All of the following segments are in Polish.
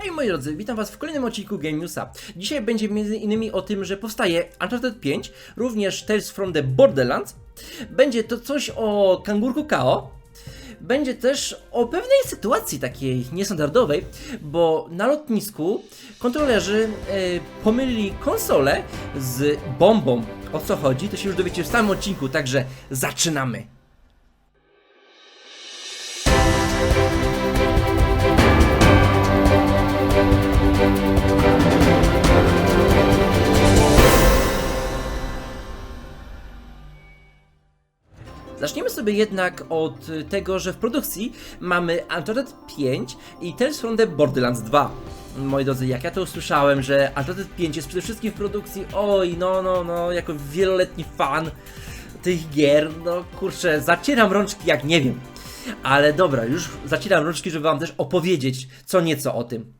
Hej moi drodzy, witam was w kolejnym odcinku Game Newsa. Dzisiaj będzie innymi o tym, że powstaje Uncharted 5, również Tales from the Borderlands. Będzie to coś o kangurku Kao. Będzie też o pewnej sytuacji takiej niestandardowej, bo na lotnisku kontrolerzy e, pomylili konsolę z bombą. O co chodzi, to się już dowiecie w samym odcinku, także zaczynamy. Sobie jednak od tego, że w produkcji mamy Uncharted 5 i Tales from the Borderlands 2. Moi drodzy, jak ja to usłyszałem, że Uncharted 5 jest przede wszystkim w produkcji, oj, no, no, no, jako wieloletni fan tych gier, no kurczę, zacieram rączki jak nie wiem. Ale dobra, już zacieram rączki, żeby wam też opowiedzieć co nieco o tym.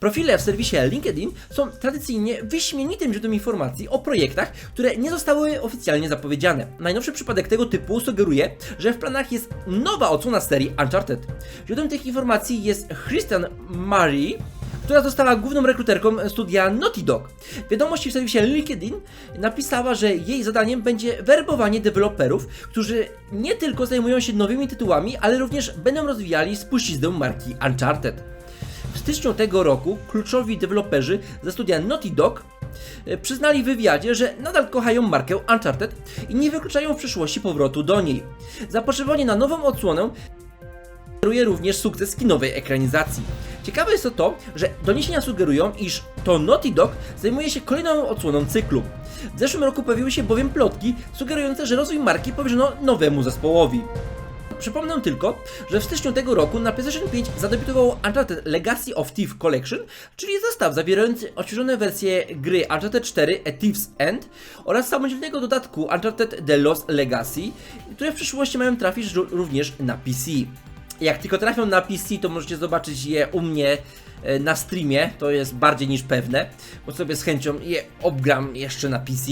Profile w serwisie LinkedIn są tradycyjnie wyśmienitym źródłem informacji o projektach, które nie zostały oficjalnie zapowiedziane. Najnowszy przypadek tego typu sugeruje, że w planach jest nowa odsłona serii Uncharted. Źródłem tych informacji jest Christian Marie, która została główną rekruterką studia Naughty Dog. Wiadomości w serwisie LinkedIn napisała, że jej zadaniem będzie werbowanie deweloperów, którzy nie tylko zajmują się nowymi tytułami, ale również będą rozwijali spuściznę marki Uncharted. W styczniu tego roku kluczowi deweloperzy ze studia Naughty Dog e, przyznali w wywiadzie, że nadal kochają markę Uncharted i nie wykluczają w przyszłości powrotu do niej. Zapotrzebowanie na nową odsłonę sugeruje również sukces kinowej ekranizacji. Ciekawe jest to to, że doniesienia sugerują, iż to Naughty Dog zajmuje się kolejną odsłoną cyklu. W zeszłym roku pojawiły się bowiem plotki sugerujące, że rozwój marki powierzono nowemu zespołowi. Przypomnę tylko, że w styczniu tego roku na PlayStation 5 zadebiutowało Uncharted Legacy of Thief Collection, czyli zestaw zawierający odświeżone wersje gry Uncharted 4 A Thief's End oraz samodzielnego dodatku Uncharted The Lost Legacy, które w przyszłości mają trafić ró- również na PC. Jak tylko trafią na PC, to możecie zobaczyć je u mnie e, na streamie, to jest bardziej niż pewne, bo sobie z chęcią je obgram jeszcze na PC.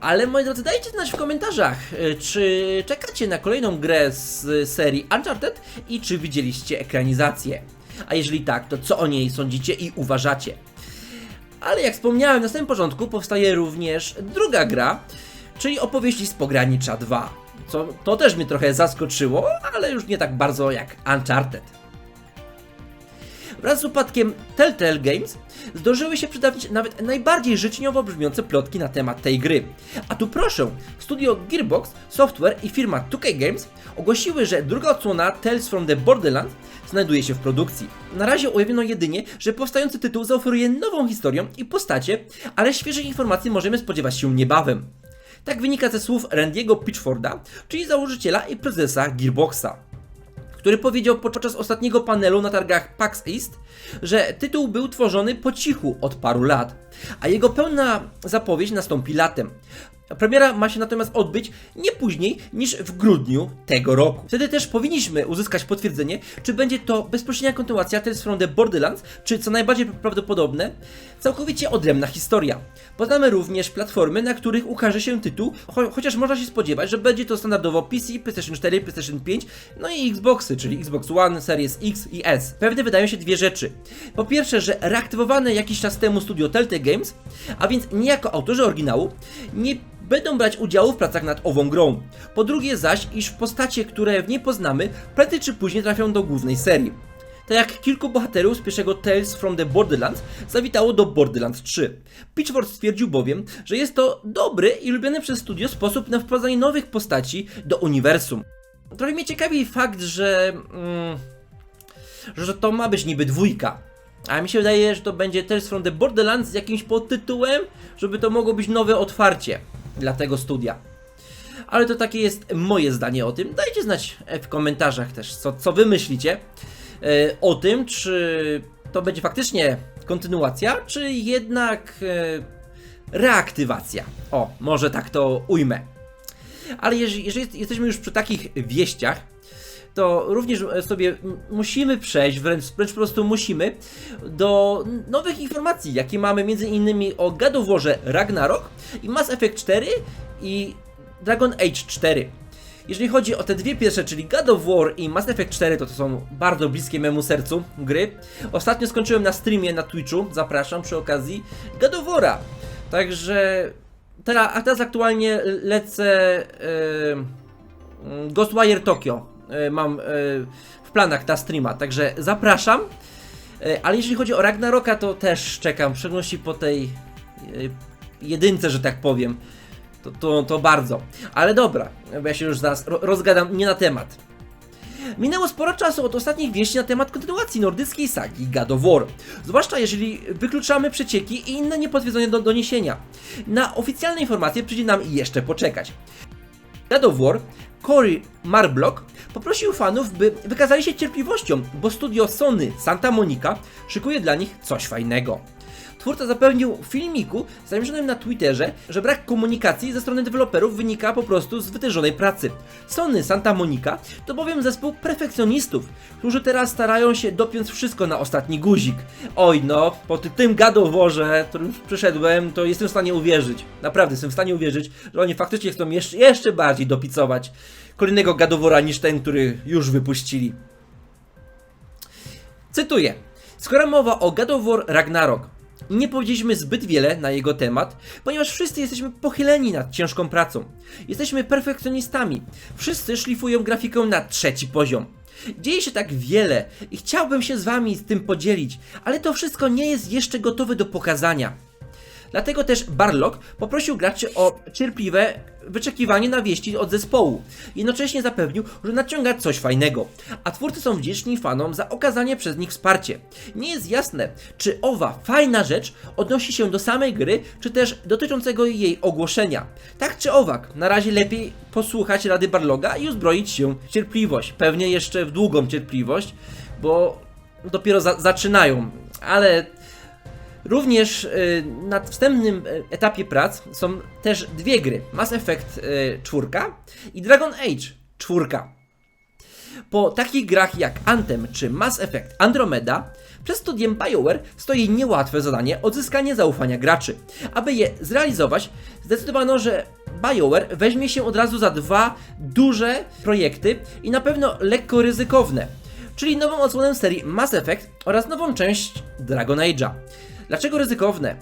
Ale moi drodzy, dajcie znać w komentarzach, y, czy czekacie na kolejną grę z serii Uncharted i czy widzieliście ekranizację. A jeżeli tak, to co o niej sądzicie i uważacie? Ale jak wspomniałem na samym początku, powstaje również druga gra, czyli opowieści z pogranicza 2. Co to też mnie trochę zaskoczyło, ale już nie tak bardzo jak Uncharted. Wraz z upadkiem Telltale Games zdążyły się przedawić nawet najbardziej życzeniowo brzmiące plotki na temat tej gry. A tu proszę, studio Gearbox Software i firma 2K Games ogłosiły, że druga odsłona Tales from the Borderlands znajduje się w produkcji. Na razie ujawniono jedynie, że powstający tytuł zaoferuje nową historię i postacie, ale świeżych informacji możemy spodziewać się niebawem. Tak wynika ze słów Randiego Pitchforda, czyli założyciela i prezesa Gearboxa który powiedział podczas ostatniego panelu na targach PAX East, że tytuł był tworzony po cichu od paru lat, a jego pełna zapowiedź nastąpi latem. Premiera ma się natomiast odbyć nie później niż w grudniu tego roku. Wtedy też powinniśmy uzyskać potwierdzenie, czy będzie to bezpośrednia kontynuacja Tales from the Borderlands, czy co najbardziej prawdopodobne, całkowicie odrębna historia. Poznamy również platformy, na których ukaże się tytuł, cho chociaż można się spodziewać, że będzie to standardowo PC, PlayStation 4, PlayStation 5, no i Xboxy, czyli Xbox One, Series X i S. Pewne wydają się dwie rzeczy. Po pierwsze, że reaktywowane jakiś czas temu studio Telltale Games, a więc nie jako autorzy oryginału, nie będą brać udziału w pracach nad ową grą. Po drugie zaś, iż postacie, które w niej poznamy, prędzej czy później trafią do głównej serii. Tak jak kilku bohaterów z pierwszego Tales from the Borderlands zawitało do Borderlands 3. Pitchford stwierdził bowiem, że jest to dobry i lubiany przez studio sposób na wprowadzanie nowych postaci do uniwersum. Trochę mnie ciekawi fakt, że... Mm, że to ma być niby dwójka. A mi się wydaje, że to będzie Tales from the Borderlands z jakimś podtytułem, żeby to mogło być nowe otwarcie dla tego studia. Ale to takie jest moje zdanie o tym. Dajcie znać w komentarzach też, co, co wy myślicie e, o tym, czy to będzie faktycznie kontynuacja, czy jednak e, reaktywacja. O, może tak to ujmę. Ale jeżeli, jeżeli jesteśmy już przy takich wieściach, to również sobie m- musimy przejść, wręcz, wręcz po prostu musimy, do nowych informacji, jakie mamy między innymi o God of Warze Ragnarok i Mass Effect 4 i Dragon Age 4. Jeżeli chodzi o te dwie pierwsze, czyli God of War i Mass Effect 4, to to są bardzo bliskie memu sercu gry. Ostatnio skończyłem na streamie na Twitchu, zapraszam przy okazji, God of War'a. Także teraz, a teraz aktualnie lecę yy, Ghostwire Tokyo. Yy, mam yy, w planach ta streama, także zapraszam. Yy, ale jeżeli chodzi o Ragnaroka, to też czekam, w szczególności po tej jedynce, że tak powiem. To, to, to bardzo. Ale dobra, ja się już zaraz ro- rozgadam nie na temat. Minęło sporo czasu od ostatnich wieści na temat kontynuacji nordyckiej sagi God of War. Zwłaszcza jeżeli wykluczamy przecieki i inne niepotwierdzone do doniesienia. Na oficjalne informacje przyjdzie nam jeszcze poczekać. God of War, Cory Marblock poprosił fanów, by wykazali się cierpliwością, bo studio Sony Santa Monica szykuje dla nich coś fajnego. Twórca zapewnił w filmiku zamieszczonym na Twitterze, że brak komunikacji ze strony deweloperów wynika po prostu z wytężonej pracy. Sony Santa Monica to bowiem zespół perfekcjonistów, którzy teraz starają się dopiąć wszystko na ostatni guzik. Oj no, po ty- tym gadoworze, którym przyszedłem, to jestem w stanie uwierzyć. Naprawdę jestem w stanie uwierzyć, że oni faktycznie chcą jeszcze, jeszcze bardziej dopicować kolejnego gadowora niż ten, który już wypuścili. Cytuję. Skoro mowa o God Ragnarok, nie powiedzieliśmy zbyt wiele na jego temat, ponieważ wszyscy jesteśmy pochyleni nad ciężką pracą. Jesteśmy perfekcjonistami. Wszyscy szlifują grafikę na trzeci poziom. Dzieje się tak wiele i chciałbym się z wami z tym podzielić, ale to wszystko nie jest jeszcze gotowe do pokazania. Dlatego też Barlock poprosił graczy o cierpliwe wyczekiwanie na wieści od zespołu. Jednocześnie zapewnił, że naciąga coś fajnego, a twórcy są wdzięczni fanom za okazanie przez nich wsparcie. Nie jest jasne, czy owa fajna rzecz odnosi się do samej gry, czy też dotyczącego jej ogłoszenia. Tak czy owak, na razie lepiej posłuchać rady Barloga i uzbroić się w cierpliwość. Pewnie jeszcze w długą cierpliwość, bo dopiero za zaczynają, ale Również y, na wstępnym y, etapie prac są też dwie gry: Mass Effect y, 4 i Dragon Age 4. Po takich grach jak Anthem czy Mass Effect Andromeda, przed studiem BioWare stoi niełatwe zadanie odzyskanie zaufania graczy. Aby je zrealizować, zdecydowano, że BioWare weźmie się od razu za dwa duże projekty i na pewno lekko ryzykowne, czyli nową odsłonę serii Mass Effect oraz nową część Dragon Age'a. Dlaczego ryzykowne?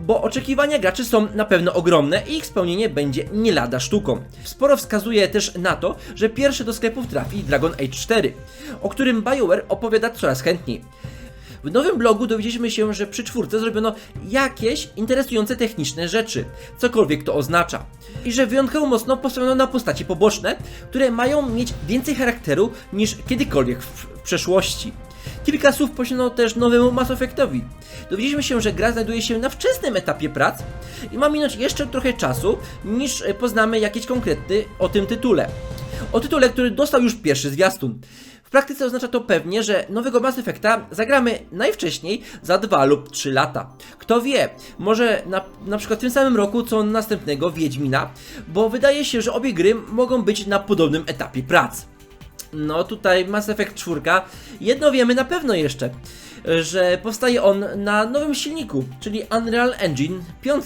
Bo oczekiwania graczy są na pewno ogromne i ich spełnienie będzie nie lada sztuką. Sporo wskazuje też na to, że pierwszy do sklepów trafi Dragon Age 4, o którym BioWare opowiada coraz chętniej. W nowym blogu dowiedzieliśmy się, że przy czwórce zrobiono jakieś interesujące techniczne rzeczy, cokolwiek to oznacza. I że wyjątkowo mocno postawiono na postaci poboczne, które mają mieć więcej charakteru niż kiedykolwiek w, w przeszłości. Kilka słów poświęcono też nowemu Mass Effectowi. Dowiedzieliśmy się, że gra znajduje się na wczesnym etapie prac i ma minąć jeszcze trochę czasu, niż e, poznamy jakieś konkrety o tym tytule. O tytule, który dostał już pierwszy zwiastun. W praktyce oznacza to pewnie, że nowego Mass Effecta zagramy najwcześniej za 2 lub 3 lata. Kto wie, może na, na przykład w tym samym roku co następnego Wiedźmina, bo wydaje się, że obie gry mogą być na podobnym etapie prac. No tutaj Mass Effect 4, jedno wiemy na pewno jeszcze, że powstaje on na nowym silniku, czyli Unreal Engine 5,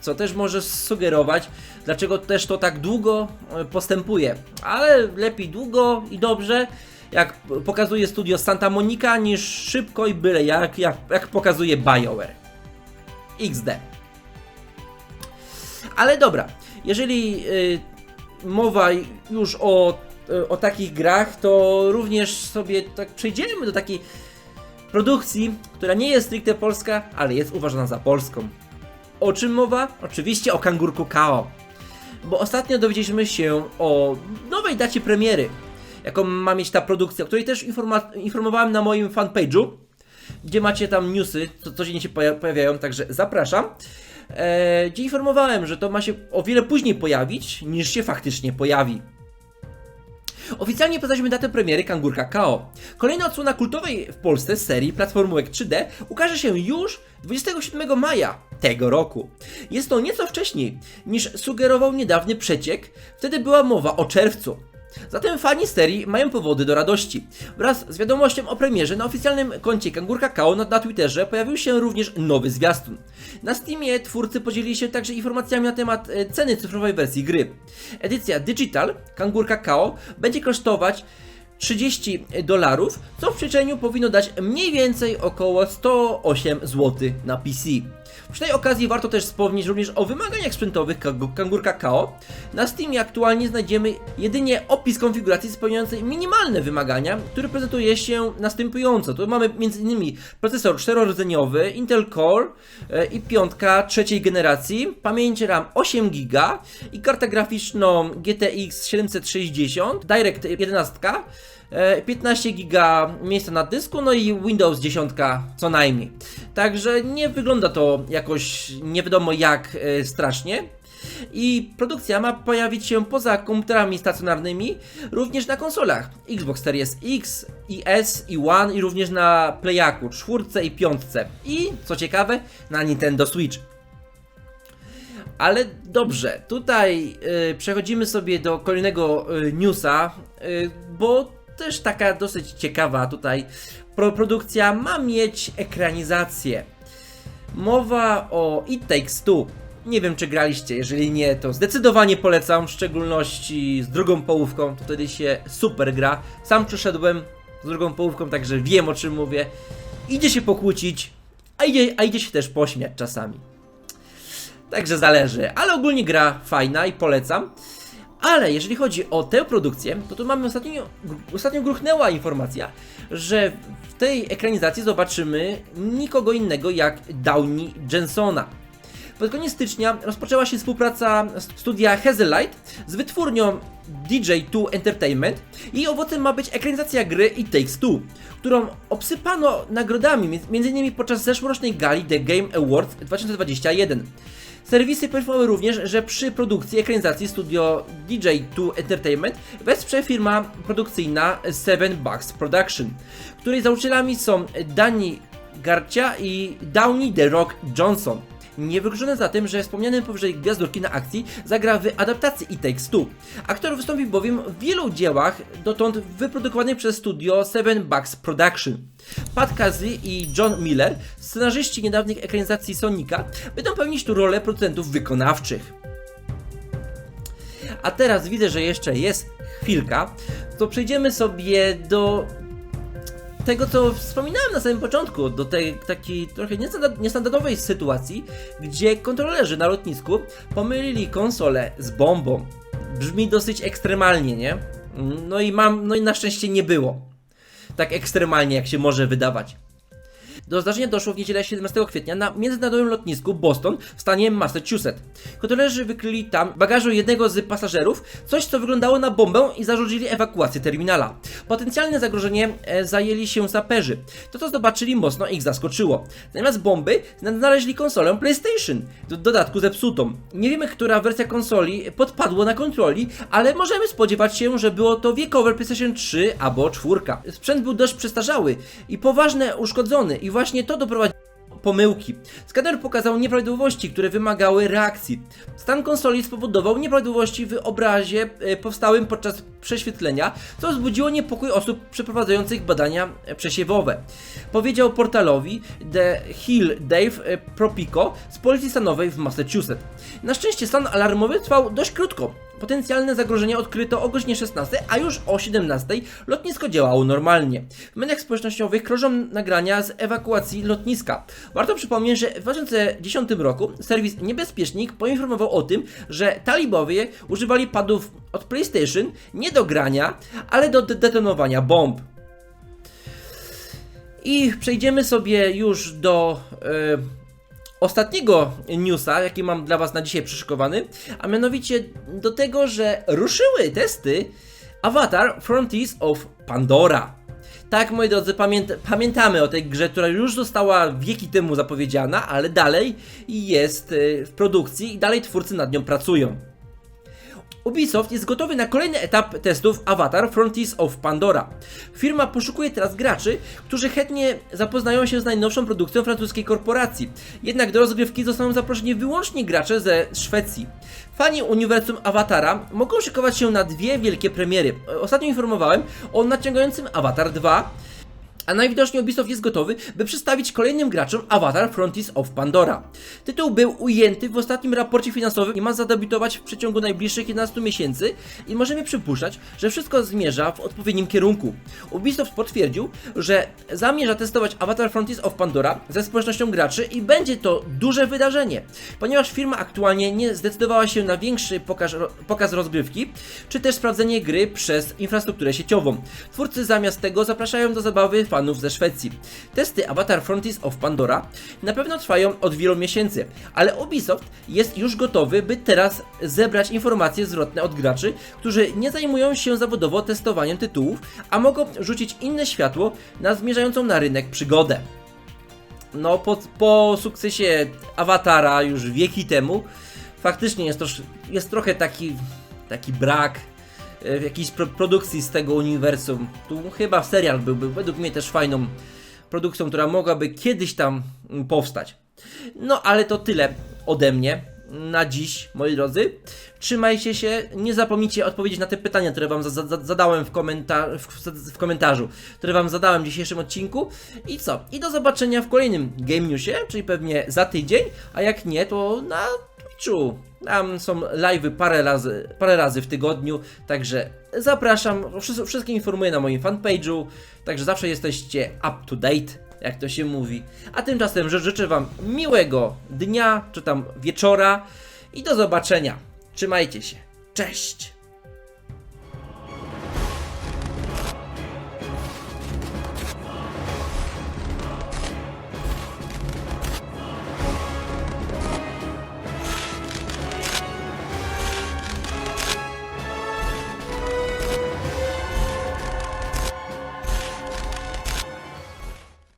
co też może sugerować, dlaczego też to tak długo e, postępuje. Ale lepiej długo i dobrze, jak pokazuje studio Santa Monica, niż szybko i byle jak, jak, jak pokazuje BioWare. XD. Ale dobra, jeżeli y, mowa już o, o takich grach, to również sobie tak przejdziemy do takiej produkcji, która nie jest stricte polska, ale jest uważana za polską. O czym mowa? Oczywiście o Kangurku Kao. Bo ostatnio dowiedzieliśmy się o nowej dacie premiery, jaką ma mieć ta produkcja, o której też informowałem na moim fanpage'u, gdzie macie tam newsy, co codziennie się poja- pojawiają, także zapraszam. E, gdzie informowałem, że to ma się o wiele później pojawić, niż się faktycznie pojawi. Oficjalnie poznaliśmy datę premiery Kangurka KO. Kolejna odsłona kultowej w Polsce serii platformówek 3D ukaże się już 27 maja tego roku. Jest to nieco wcześniej niż sugerował niedawny przeciek, wtedy była mowa o czerwcu. Zatem fani serii mają powody do radości. Wraz z wiadomością o premierze na oficjalnym koncie Kangur Kakao na, na Twitterze pojawił się również nowy zwiastun. Na Steamie twórcy podzielili się także informacjami na temat e, ceny cyfrowej wersji gry. Edycja Digital Kangur Kakao będzie kosztować 30 dolarów, co w przeliczeniu powinno dać mniej więcej około 108 zł na PC. Przy tej okazji warto też wspomnieć również o wymaganiach sprzętowych Kang- Kangur Kakao. Na Steamie aktualnie znajdziemy jedynie opis konfiguracji spełniającej minimalne wymagania, który prezentuje się następująco. Tu mamy m.in. procesor 4-rdzeniowy Intel Core e, i piątka trzeciej generacji, pamięć RAM 8 GB i kartę graficzną GTX 760, Direct 11, e, 15 GB miejsca na dysku, no i Windows 10 co najmniej. Także nie wygląda to jakoś nie wiadomo jak e, strasznie. I produkcja ma pojawić się poza komputerami stacjonarnymi również na konsolach Xbox Series X, i S, i One i również na Playaku, czwórce i piątce. I co ciekawe, na Nintendo Switch. Ale dobrze, tutaj y, przechodzimy sobie do kolejnego newsa, bo też taka dosyć ciekawa tutaj pro, produkcja ma mieć ekranizację. Mowa o It Takes Two. Nie wiem, czy graliście. Jeżeli nie, to zdecydowanie polecam, w szczególności z drugą połówką. To wtedy się super gra. Sam przeszedłem z drugą połówką, także wiem o czym mówię. Idzie się pokłócić, a idzie, a idzie się też pośmiać czasami. Także zależy, ale ogólnie gra fajna i polecam. Ale jeżeli chodzi o tę produkcję, to tu mamy ostatnio, ostatnio gruchnęła informacja, że w tej ekranizacji zobaczymy nikogo innego jak Downey Jensona. Pod koniec stycznia rozpoczęła się współpraca studia Hazelight z wytwórnią DJ2 Entertainment. Jej owocem ma być ekranizacja gry It Takes Two, którą obsypano nagrodami m.in. podczas zeszłorocznej gali The Game Awards 2021. Serwisy poinformowały również, że przy produkcji ekranizacji studio DJ2 Entertainment wesprze firma produkcyjna Seven Bucks Production, której założycielami są Danny Garcia i Downey The Rock Johnson. Niewykluczone zatem, że wspomniany powyżej gwiazdorki na akcji zagra w adaptacji It Takes. Aktor wystąpił bowiem w wielu dziełach dotąd wyprodukowanych przez studio Seven Bucks Production. Pat Casey i John Miller, scenarzyści niedawnych ekranizacji Sonika, będą pełnić tu rolę producentów wykonawczych. A teraz widzę, że jeszcze jest chwilka, to przejdziemy sobie do tego, co wspominałem na samym początku, do tej takiej trochę niestandard- niestandardowej sytuacji, gdzie kontrolerzy na lotnisku pomylili konsolę z bombą. Brzmi dosyć ekstremalnie, nie? No i mam, no i na szczęście nie było. Tak ekstremalnie, jak się może wydawać. Do zdarzenia doszło w niedzielę 17 kwietnia na międzynarodowym lotnisku Boston w stanie Massachusetts. Kontrolerzy wykryli tam w bagażu jednego z pasażerów coś, co wyglądało na bombę i zarządzili ewakuację terminala. Potencjalne zagrożenie e, zajęli się saperzy. To, co zobaczyli, mocno ich zaskoczyło. Zamiast bomby znaleźli konsolę PlayStation, w dodatku zepsutą. Nie wiemy, która wersja konsoli podpadła na kontroli, ale możemy spodziewać się, że było to wiekowe PlayStation 3 albo 4. Sprzęt był dość przestarzały i poważnie uszkodzony i właśnie to doprowadziło do pomyłki. Skaner pokazał nieprawidłowości, które wymagały reakcji. Stan konsoli spowodował nieprawidłowości w obrazie e, powstałym podczas prześwietlenia, co wzbudziło niepokój osób przeprowadzających badania e, przesiewowe. Powiedział portalowi The Hill Dave e, Propico z policji stanowej w Massachusetts. Na szczęście stan alarmowy trwał dość krótko. Potencjalne zagrożenie odkryto o godzinie 16, a już o 17 lotnisko działało normalnie. W mediach społecznościowych krążą nagrania z ewakuacji lotniska. Warto przypomnieć, że w 2010 roku serwis Niebezpiecznik poinformował o tym, że talibowie używali padów od PlayStation nie do grania, ale do de- detonowania bomb. I przejdziemy sobie już do e, ostatniego newsa, jaki mam dla Was na dzisiaj przyszykowany, a mianowicie do tego, że ruszyły testy Avatar Frontiers of Pandora. Tak, moi drodzy, pamięt pamiętamy o tej grze, która już została wieki temu zapowiedziana, ale dalej jest e, w produkcji i dalej twórcy nad nią pracują. Ubisoft jest gotowy na kolejny etap testów Avatar Frontiers of Pandora. Firma poszukuje teraz graczy, którzy chętnie zapoznają się z najnowszą produkcją francuskiej korporacji. Jednak do rozgrywki zostaną zaproszeni wyłącznie gracze ze Szwecji. Fani uniwersum Awatara mogą szykować się na dwie wielkie premiery. Ostatnio informowałem o nadciągającym Avatar 2, a najwidoczniej Ubisoft jest gotowy, by przedstawić kolejnym graczom Avatar Frontiers of Pandora. Tytuł był ujęty w ostatnim raporcie finansowym i ma zadebiutować w przeciągu najbliższych 11 miesięcy i możemy przypuszczać, że wszystko zmierza w odpowiednim kierunku. Ubisoft potwierdził, że zamierza testować Avatar Frontiers of Pandora ze społecznością graczy i będzie to duże wydarzenie, ponieważ firma aktualnie nie zdecydowała się na większy pokaż, pokaz rozgrywki, czy też sprawdzenie gry przez infrastrukturę sieciową. Twórcy zamiast tego zapraszają do zabawy fanów ze Szwecji. Testy Avatar Frontiers of Pandora na pewno trwają od wielu miesięcy, ale Ubisoft jest już gotowy, by teraz zebrać informacje zwrotne od graczy, którzy nie zajmują się zawodowo testowaniem tytułów, a mogą rzucić inne światło na zmierzającą na rynek przygodę. No, po, po sukcesie Awatara już wieki temu, faktycznie jest, to, jest trochę taki, taki brak w jakiejś pro, produkcji z tego uniwersum. Tu chyba serial byłby według mnie też fajną produkcją, która mogłaby kiedyś tam powstać. No, ale to tyle ode mnie na dziś, moi drodzy. Trzymajcie się, nie zapomnijcie odpowiedzieć na te pytania, które wam za, za, zadałem w, komenta w, w komentarzu, które wam zadałem w dzisiejszym odcinku. I co? I do zobaczenia w kolejnym Game Newsie, czyli pewnie za tydzień, a jak nie, to na Twitchu. Tam są live'y parę razy, parę razy w tygodniu, także zapraszam, wszystko, wszystkie informuję na moim fanpage'u, także zawsze jesteście up to date, jak to się mówi. A tymczasem ży- życzę wam miłego dnia, czy tam wieczora i do zobaczenia. Trzymajcie się. Cześć!